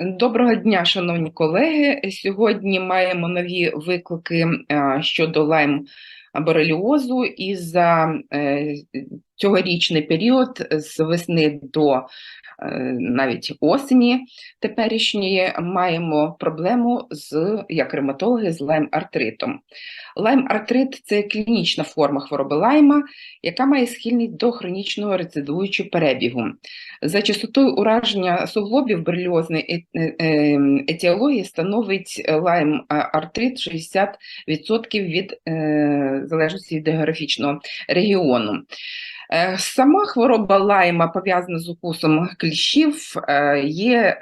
Доброго дня, шановні колеги. Сьогодні маємо нові виклики е, щодо лайм бореліозу і за е, цьогорічний період з весни до е, навіть осені теперішньої маємо проблему з як ревматологи з лайм-артритом. Лайм-артрит це клінічна форма хвороби лайма, яка має схильність до хронічного рецидуючого перебігу. За частотою ураження суглобів бореліозної е- е- етіології становить лайм-артрит 60% від залежності від географічного регіону. Е, Сама хвороба лайма пов'язана з укусом кліщів, е, є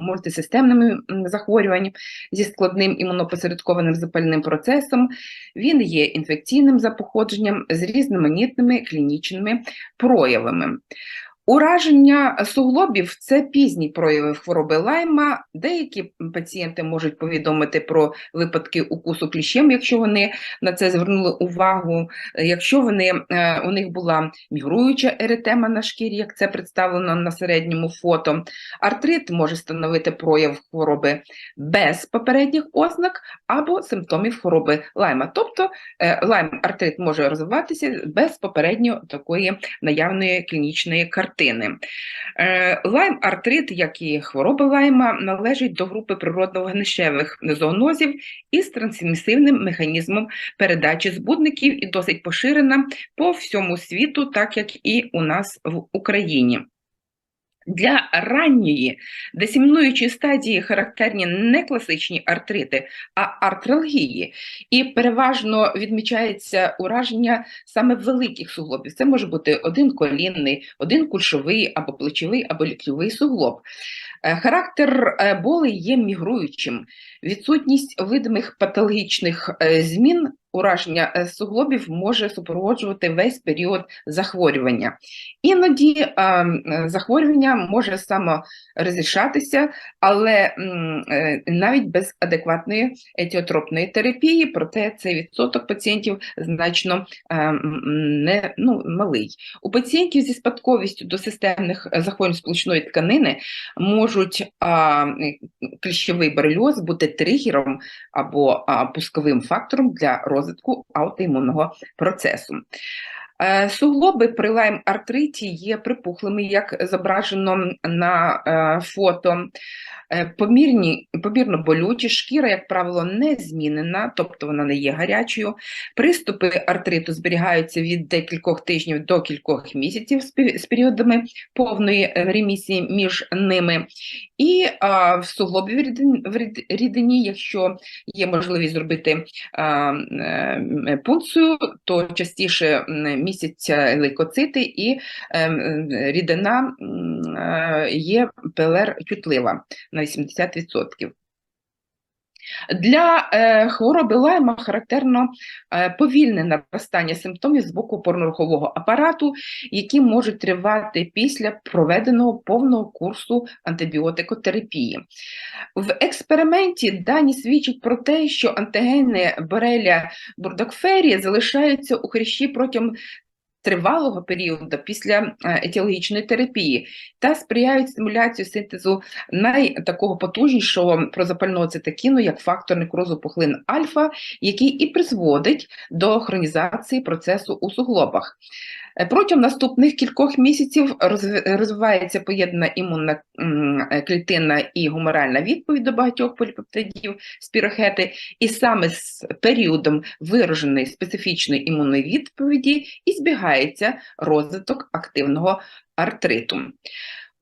мультисистемним захворюванням зі складним імунопосередкованим запальним процесом. Він є інфекційним за походженням з різноманітними клінічними проявами. Ураження суглобів це пізні прояви хвороби лайма. Деякі пацієнти можуть повідомити про випадки укусу кліщем, якщо вони на це звернули увагу. Якщо вони, е, у них була мігруюча еретема на шкірі, як це представлено на середньому фото, артрит може становити прояв хвороби без попередніх ознак або симптомів хвороби лайма. Тобто е, лайм-артрит може розвиватися без попередньо такої наявної клінічної картини. Е, Лайм-артрит, як і хвороба лайма, належить до групи природно-гнищевих зоонозів із трансмісивним механізмом передачі збудників і досить поширена по всьому світу, так як і у нас в Україні. Для ранньої десімнуючої стадії характерні не класичні артрити, а артралгії, і переважно відмічається ураження саме великих суглобів. Це може бути один колінний, один кульшовий або плечовий, або ліктьовий суглоб. Е, Характер е, болей є мігруючим. Відсутність видимих патологічних е, змін ураження е, суглобів може супроводжувати весь період захворювання. Іноді захворювання може саморозрішатися, але е, навіть без адекватної етіотропної терапії, проте цей відсоток пацієнтів значно е, не, ну, малий. У пацієнтів зі спадковістю до системних захворювань сполучної тканини можуть кліщовий борельоз бути тригером або пусковим фактором для розвитку аутоімунного процесу. Е, Суглоби при лайм-артриті є припухлими, як зображено на е, фото. Е, Помірні, помірно болючі, шкіра, як правило, не змінена, тобто вона не є гарячою. Приступи артриту зберігаються від декількох тижнів до кількох місяців з періодами повної ремісії між ними. І а, в суглобі в рідині, якщо є можливість зробити а, пункцію, то частіше м, містяться лейкоцити і ем, рідина е, є ПЛР-чутлива на 80%. Для е, хвороби лайма характерно е, повільне наростання симптомів з боку опорно-рухового апарату, які можуть тривати після проведеного повного курсу антибіотикотерапії. В експерименті дані свідчать про те, що антигени Бореля бурдокферії залишаються у хрящі протягом тривалого періоду після е, етіологічної терапії та сприяють стимуляції синтезу найтакого потужнішого прозапального цитокіну як фактор некрозу пухлин альфа, який і призводить до хронізації процесу у суглобах. Е, Протягом наступних кількох місяців розвивається поєднана імунна е, клітинна і гуморальна відповідь до багатьох поліпептидів спірохети, і саме з періодом вираженої специфічної імунної відповіді і збігається розвиток активного артриту.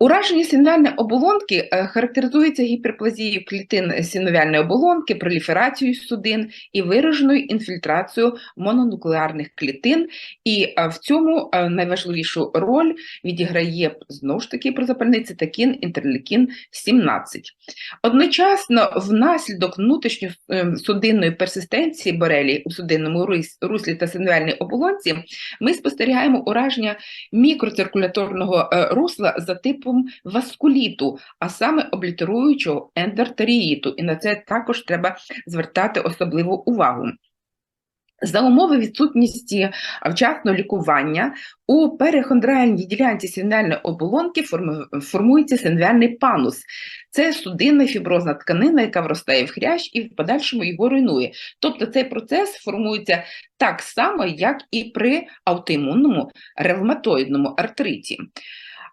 Ураження синовіальної оболонки е, характеризується гіперплазією клітин синовіальної оболонки, проліферацією судин і вираженою інфільтрацією мононуклеарних клітин. І е, в цьому е, найважливішу роль відіграє знову ж таки прозапальний цитокін інтерлікін 17. Одночасно, внаслідок внутрішньосудинної персистенції борелії у судинному руслі та синовіальній оболонці ми спостерігаємо ураження мікроциркуляторного русла за типом васкуліту, а саме облітеруючого ендортеріїту. І на це також треба звертати особливу увагу. За умови відсутності вчасного лікування у перихондральній ділянці синвіальної оболонки формується синвіальний панус. Це судинна фіброзна тканина, яка вростає в хрящ і в подальшому його руйнує. Тобто цей процес формується так само, як і при аутоімунному ревматоїдному артриті.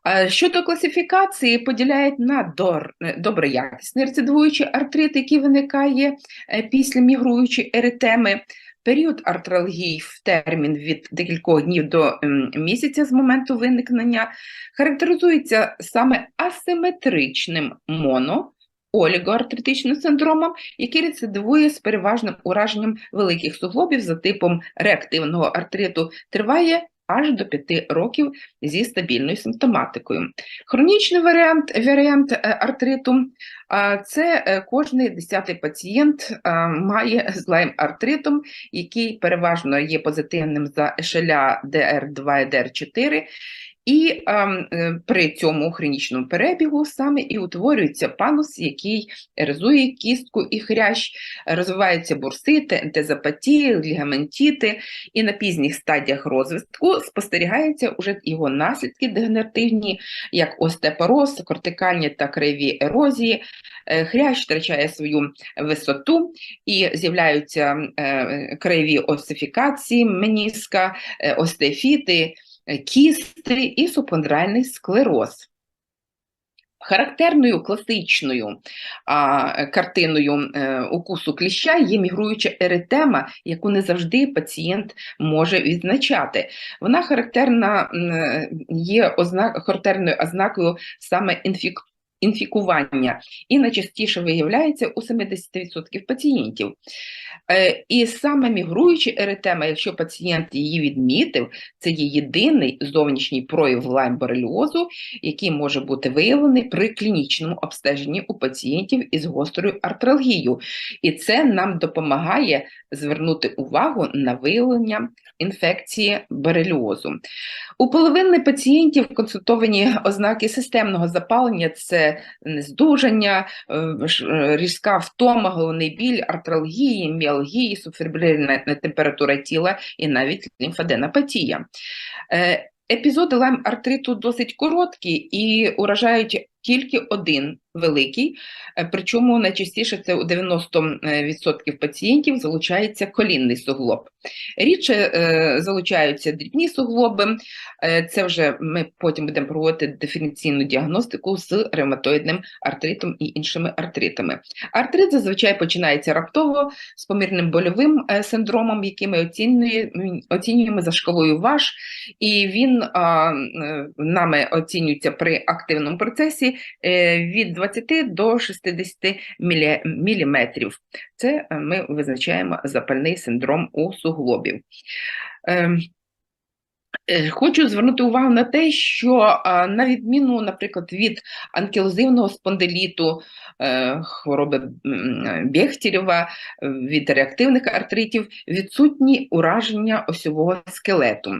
Е, Щодо класифікації, поділяють на е, доброякісний рецидивуючий артрит, який виникає е, після мігруючої еритеми, період артралгії в термін від декількох днів до ем, місяця з моменту виникнення, характеризується саме асиметричним моно. Олігоартритичним синдромом, який рецидивує з переважним ураженням великих суглобів за типом реактивного артриту, триває аж до 5 років зі стабільною симптоматикою. Хронічний варіант, варіант е, артриту це е, кожний десятий пацієнт має з лайм-артритом, який переважно є позитивним за ешеля ДР2 і DR4, і ем, е, при цьому хронічному перебігу саме і утворюється панус, який ерозує кістку і хрящ, розвиваються бурсити, ентезопатії, лігаментіти, і на пізніх стадіях розвитку спостерігаються уже його наслідки дегенеративні, як остеопороз, кортикальні та краєві ерозії. Е, Хрящ втрачає свою висоту і з'являються е, краєві осифікації меніска, е, остеофіти, е, кісти і супондральний склероз. Характерною класичною а, картиною е, укусу кліща є мігруюча еритема, яку не завжди пацієнт може відзначати. Вона характерна е, є ознак, характерною ознакою саме інфік, інфікування і найчастіше виявляється у 70% пацієнтів. Е, І саме мігруюча еритема, якщо пацієнт її відмітив, це є єдиний зовнішній прояв лайм-бореліозу, який може бути виявлений при клінічному обстеженні у пацієнтів із гострою артралгією. І це нам допомагає звернути увагу на виявлення інфекції бореліозу. У половини пацієнтів консультовані ознаки системного запалення це нездужання, е, е, різка втома, головний біль, артралгії, міалгії, субфібрильна температура тіла і навіть лімфаденопатія. Е, Епізоди лайм-артриту досить короткі і уражають тільки один великий, е, причому найчастіше це у 90% пацієнтів залучається колінний суглоб. Рідше е, залучаються дрібні суглоби, е, це вже ми потім будемо проводити диференційну діагностику з ревматоїдним артритом і іншими артритами. Артрит зазвичай починається раптово з помірним больовим е, синдромом, який ми оцінює- оцінюємо за шкалою ВАШ, і він е, нами оцінюється при активному процесі е, від 20 до 60 мілі- міліметрів. Це е, ми визначаємо запальний синдром у суглобів. Е, Хочу звернути увагу на те, що на відміну, наприклад, від анкілозивного спондиліту, е, хвороби м, е, від реактивних артритів, відсутні ураження осьового скелету.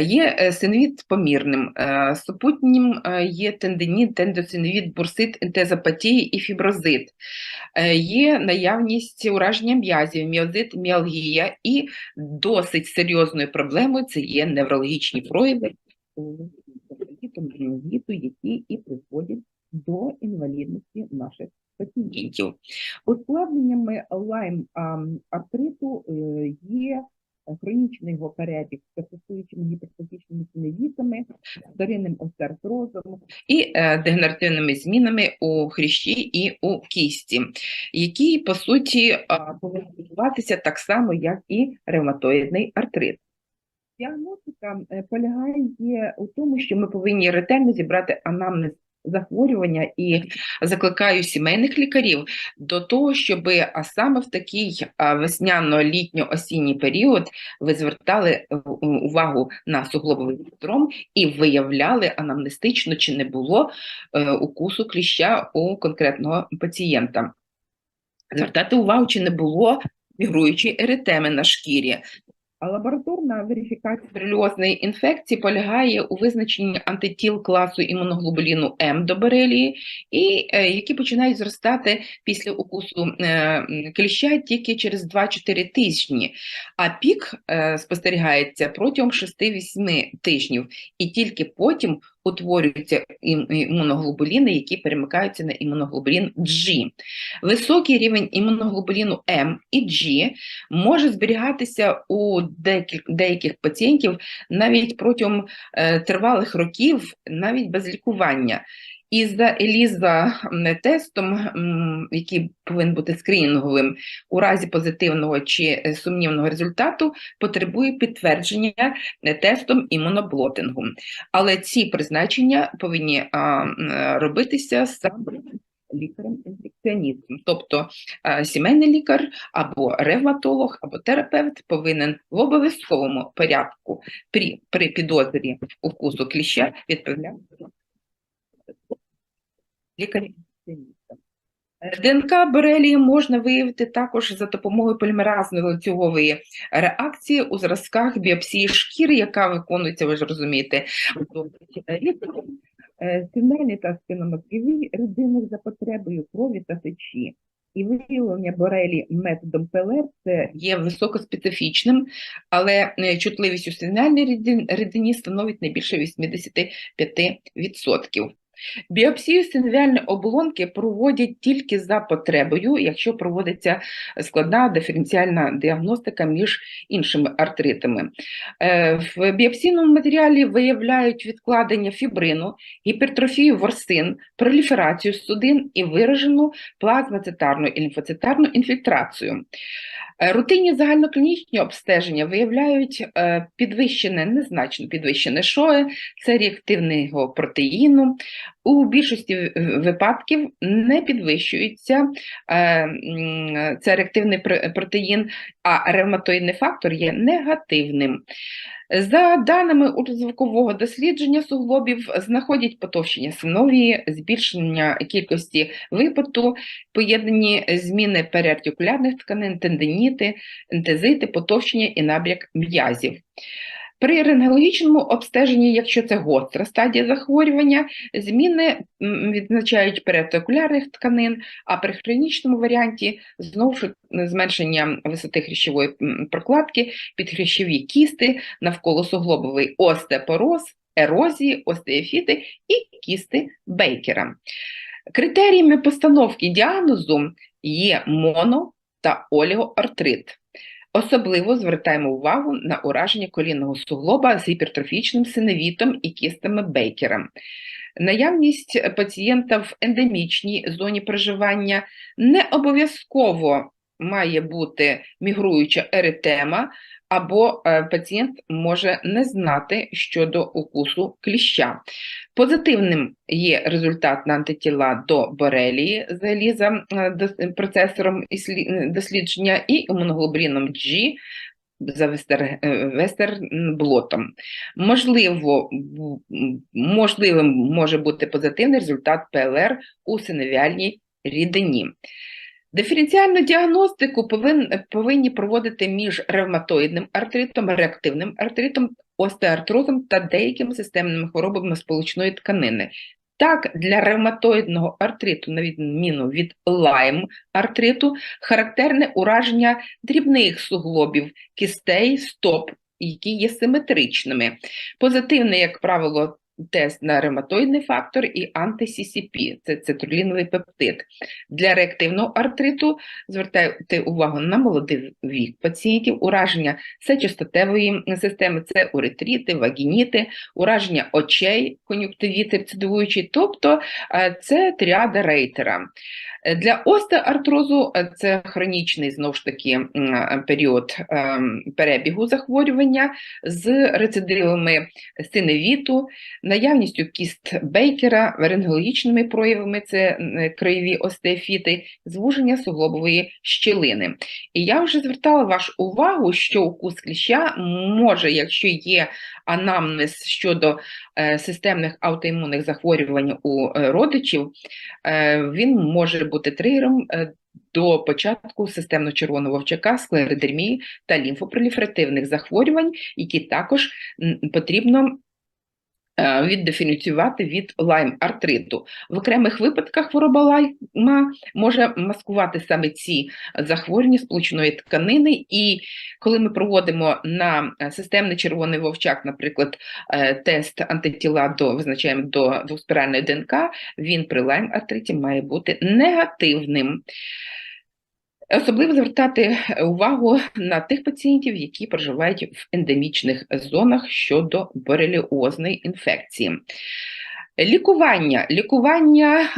Є синовід помірним, супутнім є тендиніт, тендосиновід, бурсит, ентезопатії і фіброзит. Є наявність ураження м'язів, міозит, міалгія і досить серйозною проблемою це є неврологічні прояви у які і призводять до інвалідності наших пацієнтів. Ускладненнями лайм-артриту є хронічний його перебіг з персистуючими гіпертрофічними синевітами, вторинним остеартрозом і е, дегенеративними змінами у хрящі і у кісті, які, по суті, повинні відбуватися так само, як і ревматоїдний артрит. Діагностика е, полягає у тому, що ми повинні ретельно зібрати анамнез захворювання і закликаю сімейних лікарів до того, щоб а саме в такий весняно-літньо-осінній період ви звертали увагу на суглобовий синдром і виявляли анамнестично, чи не було е, укусу кліща у конкретного пацієнта. Звертати увагу, чи не було мігруючої еритеми на шкірі. Лабораторна верифікація бореліозної інфекції полягає у визначенні антитіл класу імуноглобуліну М до борелії, і е, які починають зростати після укусу е, кліща тільки через 2-4 тижні, а пік е, спостерігається протягом 6-8 тижнів, і тільки потім утворюються ім- імуноглобуліни, які перемикаються на імуноглобулін G. Високий рівень імуноглобуліну М і G може зберігатися у деяких пацієнтів навіть протягом е, тривалих років, навіть без лікування. І за Еліза тестом, який повинен бути скринінговим, у разі позитивного чи е, сумнівного результату потребує підтвердження е, тестом імуноблотингу. Але ці призначення повинні робитися саме лікарем-інфекціоністом, тобто е, сімейний лікар або ревматолог, або терапевт повинен в обов'язковому порядку при, при підозрі укусу кліща відправляти лікаря-інфекціоніста. Е, ДНК борелії можна виявити також за допомогою полімеразної ланцюгової реакції у зразках біопсії шкіри, яка виконується, ви ж розумієте. Е, та спиномозгові рідини за потребою крові та сечі. І виявлення борелі методом ПЛР це є високоспецифічним, але е, чутливість у синельній рідин- рідині становить не більше 85%. Біопсію синовіальної оболонки проводять тільки за потребою, якщо проводиться складна диференціальна діагностика між іншими артритами. Е, В біопсійному матеріалі виявляють відкладення фібрину, гіпертрофію ворсин, проліферацію судин і виражену плазмоцитарну і лімфоцитарну інфільтрацію. Е, Рутинні загальноклінічні обстеження виявляють е, підвищене, незначно підвищене шоє, це реактивного протеїну. У більшості випадків не підвищується е, це реактивний протеїн, а ревматоїдний фактор є негативним. За даними ультразвукового дослідження суглобів, знаходять потовщення синовії, збільшення кількості випоту, поєднані зміни переартикулярних тканин, тендиніти, ентезити, потовщення і набряк м'язів. При рентгенологічному обстеженні, якщо це гостра стадія захворювання, зміни відзначають переартикулярних тканин, а при хронічному варіанті знову ж зменшення висоти хрящової прокладки, підхрящові кісти, навколо суглобовий остеопороз, ерозії, остеофіти і кісти Бейкера. Критеріями постановки діагнозу є моно та олігоартрит. Особливо звертаємо увагу на ураження колінного суглоба з гіпертрофічним синевітом і кістами Бейкера. Наявність пацієнта в ендемічній зоні проживання не обов'язково має бути мігруюча еритема, або е, пацієнт може не знати щодо укусу кліща. Позитивним є результат на антитіла до борелії з еліза е, процесором е, дослідження і імуноглобуліном G за е, вестерблотом. Можливо, можливим може бути позитивний результат ПЛР у синовіальній рідині. Диференціальну діагностику повин, повинні проводити між ревматоїдним артритом, реактивним артритом, остеоартрозом та деякими системними хворобами сполучної тканини. Так, для ревматоїдного артриту, на відміну від лайм артриту, характерне ураження дрібних суглобів, кістей, стоп, які є симетричними. Позитивний, як правило, тест на ревматоїдний фактор і анти-CCP – це цитруліновий пептид. Для реактивного артриту звертайте увагу на молодий вік пацієнтів, ураження сечостатевої системи, це уретріти, вагініти, ураження очей, кон'юктивіти рецидивуючі, тобто е, це тріада рейтера. Для остеоартрозу е, це хронічний знову ж таки е, період перебігу захворювання з рецидивами синевіту, наявністю кіст Бейкера, рентгенологічними проявами це краєві остеофіти, звуження суглобової щілини. І я вже звертала вашу увагу, що укус кліща може, якщо є анамнез щодо е, системних аутоімунних захворювань у е, родичів, е, він може бути тригером до початку системно-червоного вовчака, склеродермії та лімфопроліферативних захворювань, які також потрібно віддиференціювати від лайм-артриту. В окремих випадках хвороба лайма може маскувати саме ці захворювання сполучної тканини, і коли ми проводимо на системний червоний вовчак, наприклад, е, тест антитіла до визначаємо до двоспіральної ДНК, він при лайм-артриті має бути негативним. Особливо звертати увагу на тих пацієнтів, які проживають в ендемічних зонах щодо бореліозної інфекції. Лікування Лікування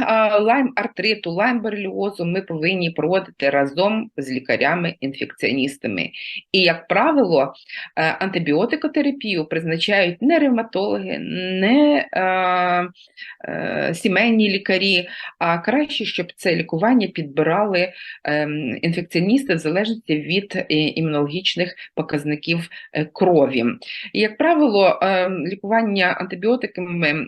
лайм-артриту, лайм-бореліозу ми повинні проводити разом з лікарями-інфекціоністами. І, як правило, е, антибіотикотерапію призначають не ревматологи, не а, а, е, сімейні лікарі, а краще, щоб це лікування підбирали ем, інфекціоністи в залежності від е, імунологічних показників крові. І, як правило, ем, лікування антибіотиками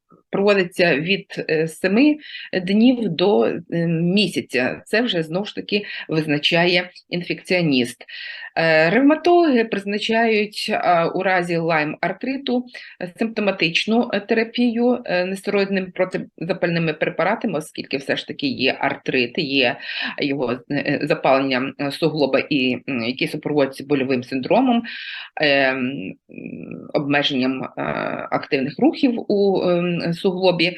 проводиться від 7 е, днів до е, місяця. Це вже знову ж таки визначає інфекціоніст. Е, ревматологи призначають у разі лайм-артриту симптоматичну терапію нестероїдними протизапальними препаратами, оскільки все ж таки є артрит, є його запалення суглоба, і які супроводяться больовим синдромом, ем, обмеженням активних рухів у ем, суглобі.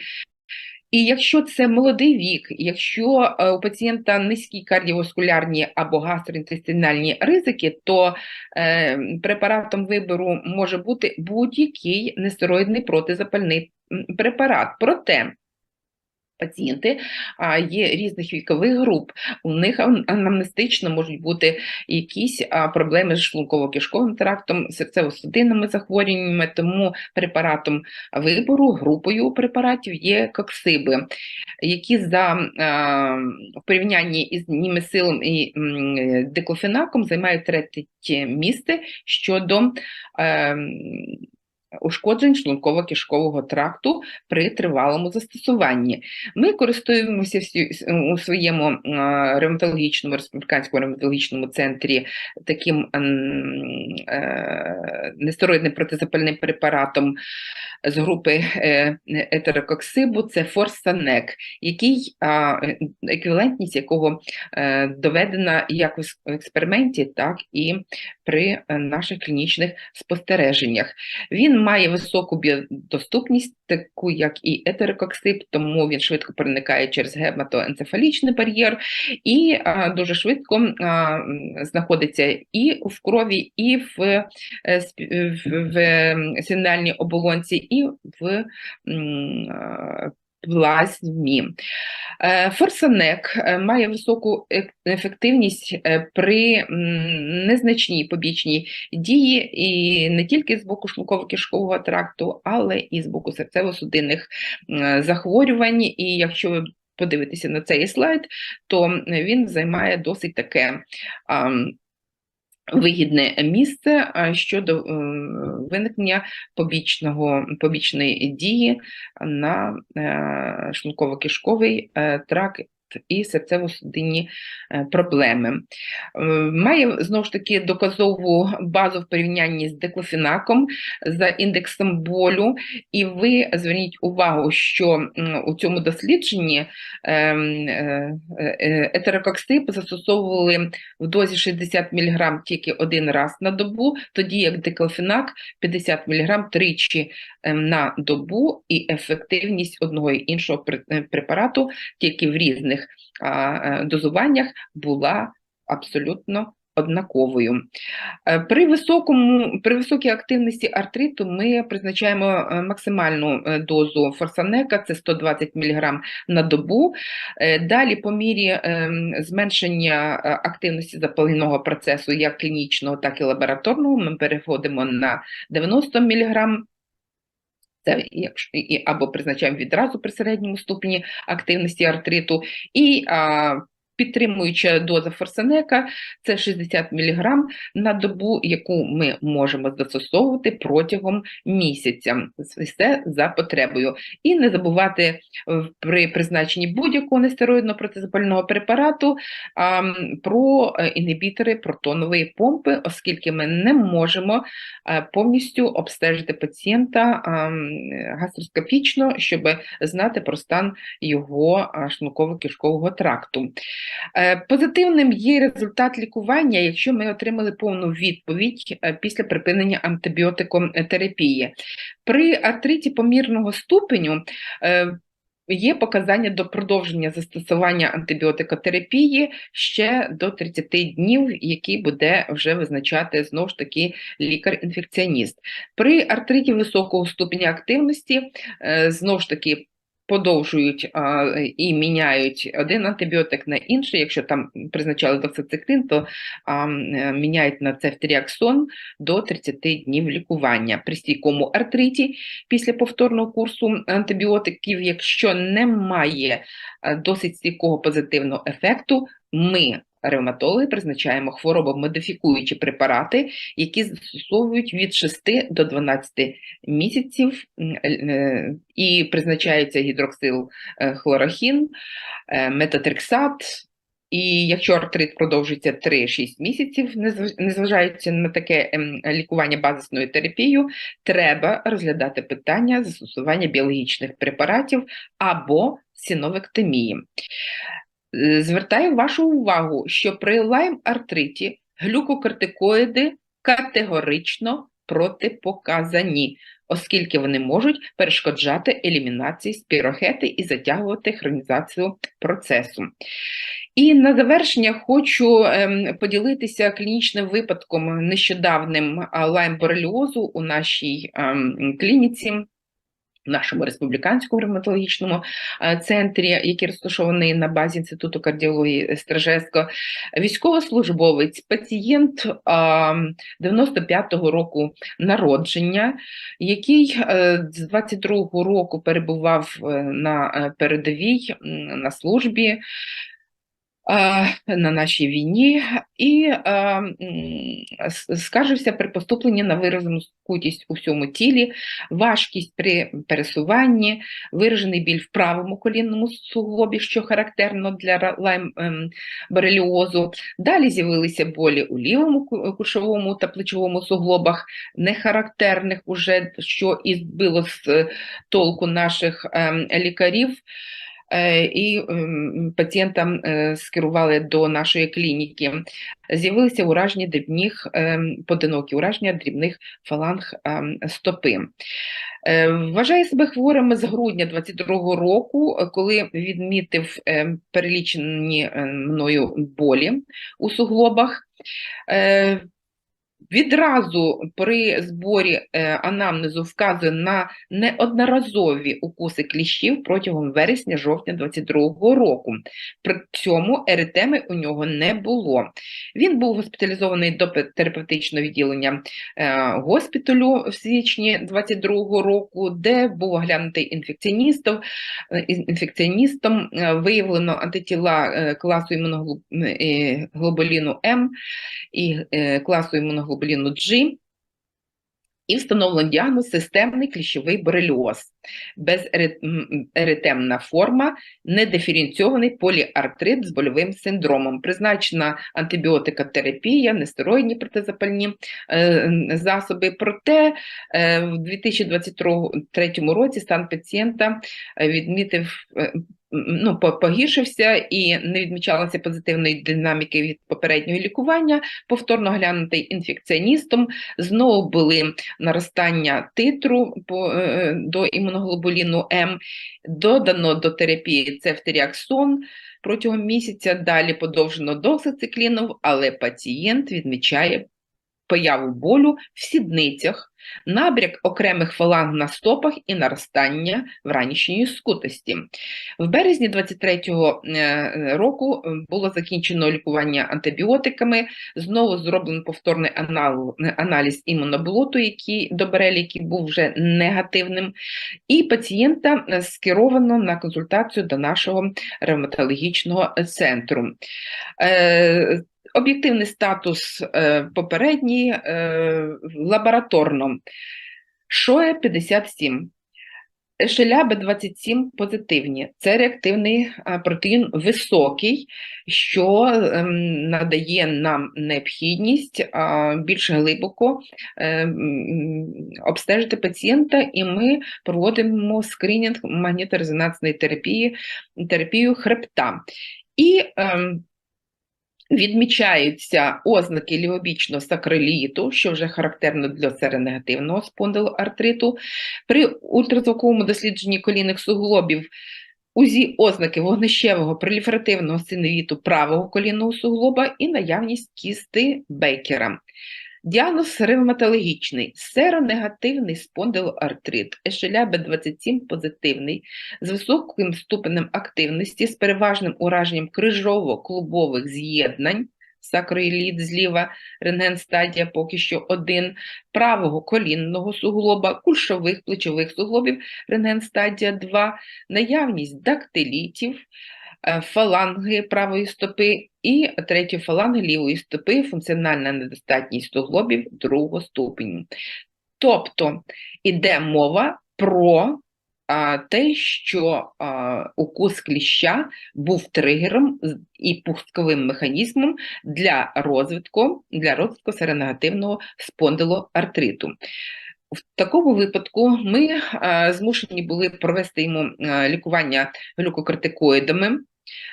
І якщо це молодий вік, якщо е, у пацієнта низькі кардіоваскулярні або гастроінтестинальні ризики, то е, препаратом вибору може бути будь-який нестероїдний протизапальний препарат. Проте Пацієнти є різних вікових груп, у них анамнестично можуть бути якісь проблеми з шлунково-кишковим трактом, серцево-судинними захворюваннями, тому препаратом вибору, групою препаратів є коксиби, які за в порівнянні із німесилом і диклофенаком займають третє місце щодо. Ем, ушкоджень шлунково-кишкового тракту при тривалому застосуванні. Ми користуємося у своєму ревматологічному республіканському ревматологічному центрі таким е, нестероїдним протизапальним препаратом з групи е, етерококсибу, це форсанек, який еквівалентність якого е, доведена як в експерименті, так і при наших клінічних спостереженнях. Він має високу біодоступність, таку як і етерококсип, тому він швидко проникає через гематоенцефалічний бар'єр і а, дуже швидко а, знаходиться і в крові, і в, е, в, в сигнальній оболонці, і в плазмі. Е, Форсанек е, має високу ефективність е, при незначній побічній дії і не тільки з боку шлунково-кишкового тракту, але і з боку серцево-судинних захворювань. І якщо ви подивитеся на цей слайд, то він займає досить таке вигідне місце щодо е, виникнення побічного, побічної дії на е, шлунково-кишковий трак. тракт і серцево-судинні е, проблеми. Е, має знову ж таки доказову базу в порівнянні з деклофінаком за індексом болю, і ви зверніть увагу, що у цьому дослідженні ем, е, етерококсип застосовували в дозі 60 мг тільки один раз на добу, тоді як деклофінак 50 мг тричі ем, на добу, і ефективність одного і іншого препарату тільки в різних Е, дозуваннях була абсолютно однаковою. Е, при високому, при високій активності артриту ми призначаємо е, максимальну дозу форсанека, це 120 мг на добу. Далі, по мірі зменшення активності запаленого процесу, як клінічного, так і лабораторного, ми переходимо на 90 мг це якщо або призначаємо відразу при середньому ступені активності артриту, і підтримуюча доза форсенека це 60 мг на добу, яку ми можемо застосовувати протягом місяця. Все за потребою. І не забувати е, при призначенні будь-якого нестероїдного протизапального препарату про е, інгібітори протонової помпи, оскільки ми не можемо повністю обстежити пацієнта гастроскопічно, щоб знати про стан його шлунково-кишкового тракту. Е, позитивним є результат лікування, якщо ми отримали повну відповідь е, після припинення антибіотикотерапії. При артриті помірного ступеню е, Є показання до продовження застосування антибіотикотерапії ще до 30 днів, які буде вже визначати знову ж таки лікар-інфекціоніст. При артриті високого ступеня активності знову ж таки подовжують а, і міняють один антибіотик на інший. Якщо там призначали доксициклін, то а, міняють на цефтріаксон до 30 днів лікування. При стійкому артриті після повторного курсу антибіотиків, якщо немає досить стійкого позитивного ефекту, ми ревматологи призначаємо хворобомодифікуючі препарати, які застосовують від 6 до 12 місяців е, і призначаються гідроксил е, хлорохін, е, метатрексат. І якщо артрит продовжується 3-6 місяців, незважаючи на таке ем, лікування базисною терапією, треба розглядати питання застосування біологічних препаратів або синовектомії. Звертаю вашу увагу, що при лайм-артриті глюкокортикоїди категорично протипоказані, оскільки вони можуть перешкоджати елімінації спірохети і затягувати хронізацію процесу. І на завершення хочу ем, поділитися клінічним випадком нещодавним лайм-бореліозу у нашій ем, клініці нашому республіканському ревматологічному е, центрі, який розташований на базі інституту кардіології Стражеско, військовослужбовець, пацієнт 95-го року народження, який е, з 22-го року перебував е, на передовій на службі на нашій війні і скаржився при поступленні на виражену скутість у всьому тілі, важкість при пересуванні, виражений біль в правому колінному суглобі, що характерно для лайм-бореліозу. Далі з'явилися болі у лівому кушовому та плечовому суглобах, нехарактерних, уже, що і збило з толку наших ем, лікарів. Е, і ем, пацієнтам е, скерували до нашої клініки. З'явилися ураження дрібних ем, поодинокі ураження дрібних фаланг ем, стопи. Е, вважає себе хворим з грудня 22-го року, коли відмітив перелічені мною болі у суглобах. Відразу при зборі е, анамнезу вказує на неодноразові укуси кліщів протягом вересня-жовтня 2022 року. При цьому еретеми у нього не було. Він був госпіталізований до терапевтичного відділення е, госпіталю в січні 2022 року, де був оглянутий інфекціоністом. Е, інфекціоністом виявлено антитіла класу імуноглобуліну М і класу імуноглобуліну глобуліну G і встановлено діагноз системний кліщовий бореліоз, безеритемна форма, недиференційований поліартрит з больовим синдромом, призначена антибіотикотерапія, нестероїдні протизапальні е, засоби. Проте е, в 2023 році стан пацієнта відмітив е, ну, погіршився і не відмічалося позитивної динаміки від попереднього лікування, повторно глянутий інфекціоністом, знову були наростання титру по, е, до імуноглобуліну М, додано до терапії цефтеріаксон, Протягом місяця далі подовжено доксициклінов, але пацієнт відмічає появу болю в сідницях, набряк окремих фаланг на стопах і наростання вранішньої скутості. В березні 23-го е, року е, було закінчено лікування антибіотиками, знову зроблено повторний аналіз імуноблоту, який до Берелі, який був вже негативним, і пацієнта е, скеровано на консультацію до нашого ревматологічного центру. Е, Об'єктивний статус е, попередній е, лабораторно. ШОЕ 57, Шеляби 27 позитивні. Це реактивний а, протеїн високий, що ем, надає нам необхідність більш глибоко е, обстежити пацієнта, і ми проводимо скринінг магніторезонансної терапії, терапію хребта. І ем, Відмічаються ознаки лівобічного сакроліту, що вже характерно для серенегативного спондилоартриту. При ультразвуковому дослідженні колінних суглобів УЗІ ознаки вогнищевого проліферативного синовіту правого колінного суглоба і наявність кісти Бейкера. Діагноз ревматологічний, серонегативний спондилоартрит, ешеля Б27 позитивний, з високим ступенем активності, з переважним ураженням крижово-клубових з'єднань, сакроїліт зліва, рентген-стадія поки що один, правого колінного суглоба, кульшових плечових суглобів, рентген-стадія 2, наявність дактилітів, фаланги правої стопи і третьої фаланги лівої стопи, функціональна недостатність суглобів другого ступеню. Тобто іде мова про а, те, що а, укус кліща був тригером і пусковим механізмом для розвитку, для розвитку серонегативного спондилоартриту. В такому випадку ми а, змушені були провести йому а, лікування глюкокортикоїдами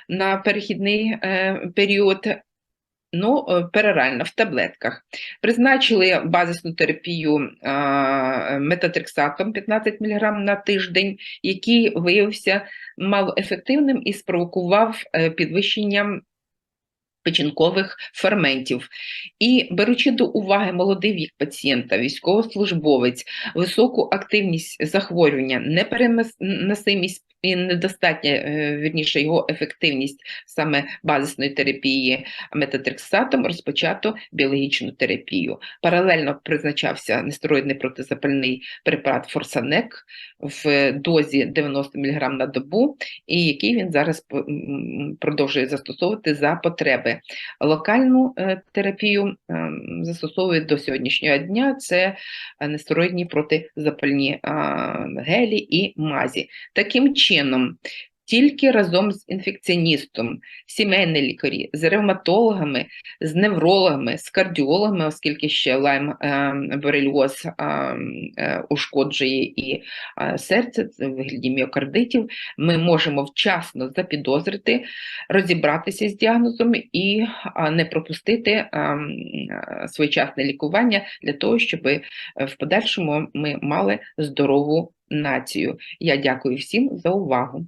на перехідний е, період. Ну, е, перорально в таблетках. Призначили базисну терапію а, метатрексатом 15 мг на тиждень, який виявився малоефективним і спровокував е, підвищення печінкових ферментів. І беручи до уваги молодий вік пацієнта, військовослужбовець, високу активність захворювання, непереносимість і недостатня, е, вірніше, його ефективність саме базисної терапії метатрексатом, розпочато біологічну терапію. Паралельно призначався нестероїдний протизапальний препарат Форсанек в дозі 90 мг на добу, і який він зараз продовжує застосовувати за потреби. Локальну е, терапію ем, застосовують до сьогоднішнього дня. Це е, нестероїдні протизапальні гелі і мазі. Таким чином, чином тільки разом з інфекціоністом, сімейні лікарі, з ревматологами, з неврологами, з кардіологами, оскільки ще лайм ем, борельоз ем, е, ушкоджує і е, серце в вигляді міокардитів, ми можемо вчасно запідозрити, розібратися з діагнозом і не пропустити е, своєчасне лікування для того, щоб в подальшому ми мали здорову націю. Я дякую всім за увагу.